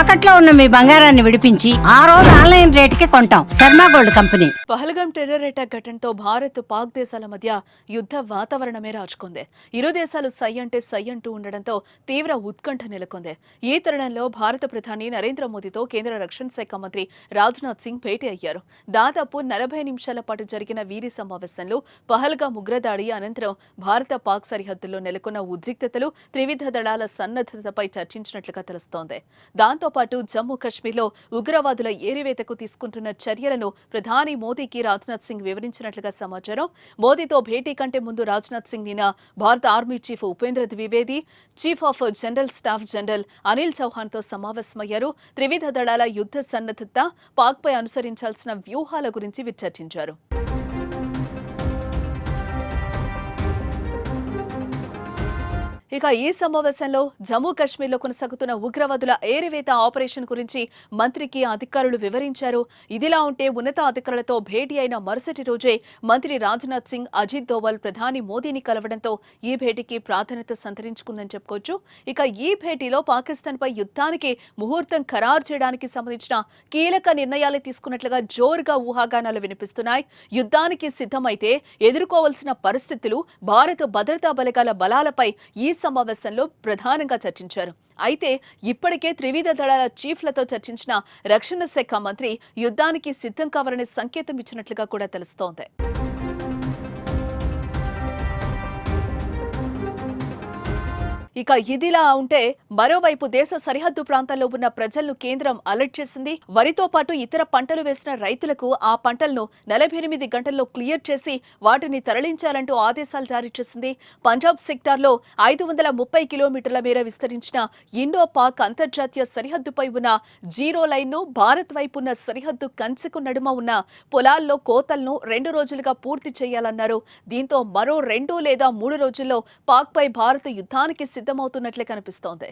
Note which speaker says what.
Speaker 1: తాకట్లో ఉన్న మీ బంగారాన్ని విడిపించి ఆ రోజు ఆన్లైన్ రేటుకి కొంటాం. Sharma gold company.
Speaker 2: Pahalgam terror attack ఘటనతో భారత్ పాక్ దేశాల మధ్య యుద్ధ వాతావరణమే రాజుకుంది. ఇరు దేశాలు సై అంటే సై అంటూ ఉండడంతో తీవ్ర ఉత్కంఠ నెలకొంది. ఈ తరుణంలో భారత ప్రధాని నరేంద్ర మోదీతో కేంద్ర రక్షణ శాఖ మంత్రి రాజ్నాథ్ సింగ్ భేటీ అయ్యారు. దాదాపు నలభై నిమిషాల పాటు జరిగిన వీరి సమావేశంలో పహల్గా ఉగ్రదాడి అనంతరం భారత పాక్ సరిహద్దుల్లో నెలకొన్న ఉద్రిక్తతలు త్రివిధ దళాల సన్నద్ధతపై చర్చించినట్లుగా తెలుస్తోంది. దాంతో పాటు జమ్మూ కశ్మీర్లో ఉగ్రవాదుల ఏరివేతకు తీసుకుంటున్న చర్యలను ప్రధాని మోదీకి రాజ్నాథ్ సింగ్ వివరించినట్లుగా సమాచారం. మోదీతో భేటీ కంటే ముందు రాజ్నాథ్ సింగ్ నిన్న భారత army chief Upendra Dwivedi chief of general staff general Anil చౌహాన్తో సమావేశమయ్యారు. త్రివిధ దళాల యుద్ధ సన్నద్ధత పాక్పై అనుసరించాల్సిన వ్యూహాల గురించి చర్చించారు ఇక ఈ సమావేశంలో జమ్మూ కాశ్మీర్లో కొనసాగుతున్న ఉగ్రవాదుల ఏరివేత ఆపరేషన్ గురించి మంత్రికి అధికారులు వివరించారు. ఇదిలా ఉంటే ఉన్నత అధికారులతో భేటీ అయిన మరుసటి రోజే మంత్రి రాజ్నాథ్ సింగ్ అజిత్ దోవల్ ప్రధాని మోదీని కలవడంతో ఈ భేటీకి ప్రాధాన్యత సంతరించుకుందని చెప్పుకోవచ్చు. ఇక ఈ భేటీలో పాకిస్తాన్పై యుద్ధానికి ముహూర్తం ఖరారు చేయడానికి సంబంధించిన కీలక నిర్ణయాలు తీసుకున్నట్లుగా జోరుగా ఊహాగానాలు వినిపిస్తున్నాయి. యుద్ధానికి సిద్ధమైతే ఎదుర్కోవాల్సిన పరిస్థితులు భారత భద్రతా బలగాల బలాలపై ఈ సమావేశంలో ప్రధానంగా చర్చించారు. అయితే ఇప్పటికే త్రివిధ దళాల చీఫ్లతో చర్చించిన రక్షణ శాఖ మంత్రి యుద్ధానికి సిద్ధం కావాలని సంకేతం ఇచ్చినట్లుగా కూడా తెలుస్తోంది. ఇక ఇదిలా ఉంటే మరోవైపు దేశ సరిహద్దు ప్రాంతాల్లో ఉన్న ప్రజలను కేంద్రం అలర్ట్ చేసింది. వరితో పాటు ఇతర పంటలు వేసిన రైతులకు ఆ పంటలను నలభై ఎనిమిది గంటల్లో క్లియర్ చేసి వాటిని తరలించాలంటూ ఆదేశాలు జారీ చేసింది. పంజాబ్ సెక్టార్లో ఐదు వందల ముప్పై కిలోమీటర్ల మేర విస్తరించిన ఇండో పాక్ అంతర్జాతీయ సరిహద్దుపై ఉన్న జీరో లైన్ను భారత్ వైపు ఉన్న సరిహద్దు కంచెకు నడుమ ఉన్న పొలాల్లో కోతలను రెండు రోజులుగా పూర్తి చేయాలన్నారు. దీంతో మరో రెండు లేదా మూడు రోజుల్లో పాక్పై భారత్ యుద్ధానికి సిద్ధమవుతున్నట్లే కనిపిస్తోంది.